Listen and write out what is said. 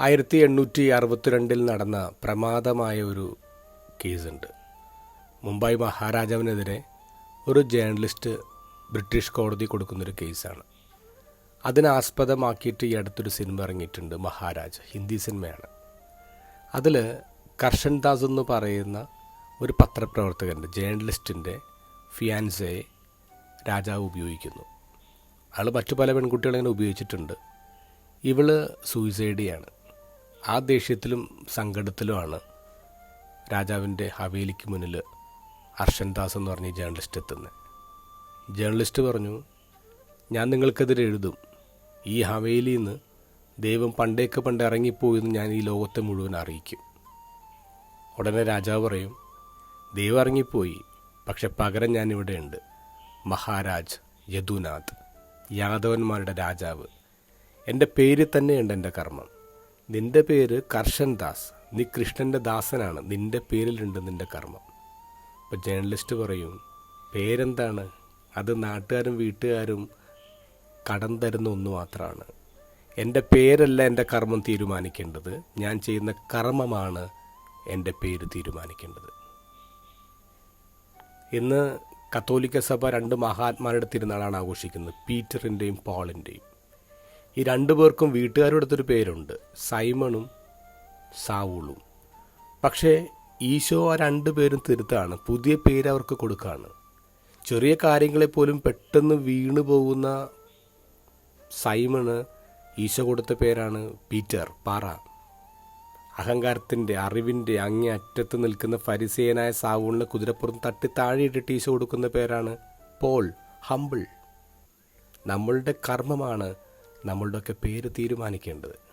ആയിരത്തി എണ്ണൂറ്റി അറുപത്തിരണ്ടിൽ നടന്ന പ്രമാദമായ ഒരു കേസുണ്ട്. മുംബൈ മഹാരാജാവിനെതിരെ ഒരു ജേർണലിസ്റ്റ് ബ്രിട്ടീഷ് കോടതി കൊടുക്കുന്നൊരു കേസാണ്. അതിനാസ്പദമാക്കിയിട്ട് ഈ അടുത്തൊരു സിനിമ ഇറങ്ങിയിട്ടുണ്ട് മഹാരാജ് ഹിന്ദി സിനിമയാണ്. അതിൽ കർഷൻ ദാസ് എന്ന് പറയുന്ന ഒരു പത്രപ്രവർത്തകന്റെ ജേർണലിസ്റ്റിന്റെ ഫിയാൻസയെ രാജാവ് ഉപയോഗിക്കുന്നു. ആൾ മറ്റു പല പെൺകുട്ടികളെങ്ങനെ ഉപയോഗിച്ചിട്ടുണ്ട്. ഇവൾ സൂയിസൈഡിയാണ് ആ ദേഷ്യത്തിലും സങ്കടത്തിലുമാണ് രാജാവിന്റെ ഹവേലിക്ക് മുന്നിൽ അർഷൻ ദാസ് എന്ന് പറഞ്ഞ ജേർണലിസ്റ്റ് എത്തുന്നത്. ജേർണലിസ്റ്റ് പറഞ്ഞു ഞാൻ നിങ്ങൾക്കെതിരെ എഴുതും. ഈ ഹവേലിയിൽ നിന്ന് ദൈവം പണ്ടേക്ക് പണ്ട് ഇറങ്ങിപ്പോയെന്ന് ഞാൻ ഈ ലോകത്തെ മുഴുവൻ അറിയിക്കും. ഉടനെ രാജാവ് പറയും ദൈവം ഇറങ്ങിപ്പോയി പക്ഷെ പകരം ഞാനിവിടെ ഉണ്ട്. മഹാരാജ് യദുനാഥ് യാദവന്മാരുടെ രാജാവ്. എന്റെ പേര് തന്നെയുണ്ട് എന്റെ കർമ്മം. നിന്റെ പേര് കർഷൻ ദാസ്. നീ കൃഷ്ണന്റെ ദാസനാണ്. നിന്റെ പേരിലുണ്ട് നിന്റെ കർമ്മം. അപ്പോൾ ജേണലിസ്റ്റ് പറയും പേരെന്താണ്? അത് നാട്ടുകാരും വീട്ടുകാരും കടം തരുന്ന ഒന്ന് മാത്രമാണ് എന്റെ പേരല്ല എന്റെ കർമ്മം തീരുമാനിക്കേണ്ടത്. ഞാൻ ചെയ്യുന്ന കർമ്മമാണ് എന്റെ പേര് തീരുമാനിക്കേണ്ടത്. ഇന്ന് കത്തോലിക്ക സഭ രണ്ട് മഹാത്മാരുടെ തിരുനാളാണ് ആഘോഷിക്കുന്നത്. പീറ്ററിന്റെയും പോളിന്റെയും ഈ രണ്ടു പേർക്കും വീട്ടുകാരുടെ അടുത്തൊരു പേരുണ്ട്. സൈമണും സാവൂളും. പക്ഷേ ഈശോ ആ രണ്ടു പേരും തിരുത്താണ്. പുതിയ പേര് അവർക്ക് കൊടുക്കുകയാണ് ചെറിയ കാര്യങ്ങളെപ്പോലും പെട്ടെന്ന് വീണു പോകുന്ന സൈമണ് ഈശോ കൊടുത്ത പേരാണ് പീറ്റർ പാറ. അഹങ്കാരത്തിന്റെ അറിവിന്റെ അങ്ങേ അറ്റത്ത് നിൽക്കുന്ന ഫരിസേനായ സാവൂളിനെ കുതിരപ്പുറം തട്ടി താഴെയിട്ടിട്ട് ഈശോ കൊടുക്കുന്ന പേരാണ് പോൾ ഹമ്പിൾ. നമ്മളുടെ കർമ്മമാണ് നമ്മളുടെയൊക്കെ പേര് തീരുമാനിക്കേണ്ടത്.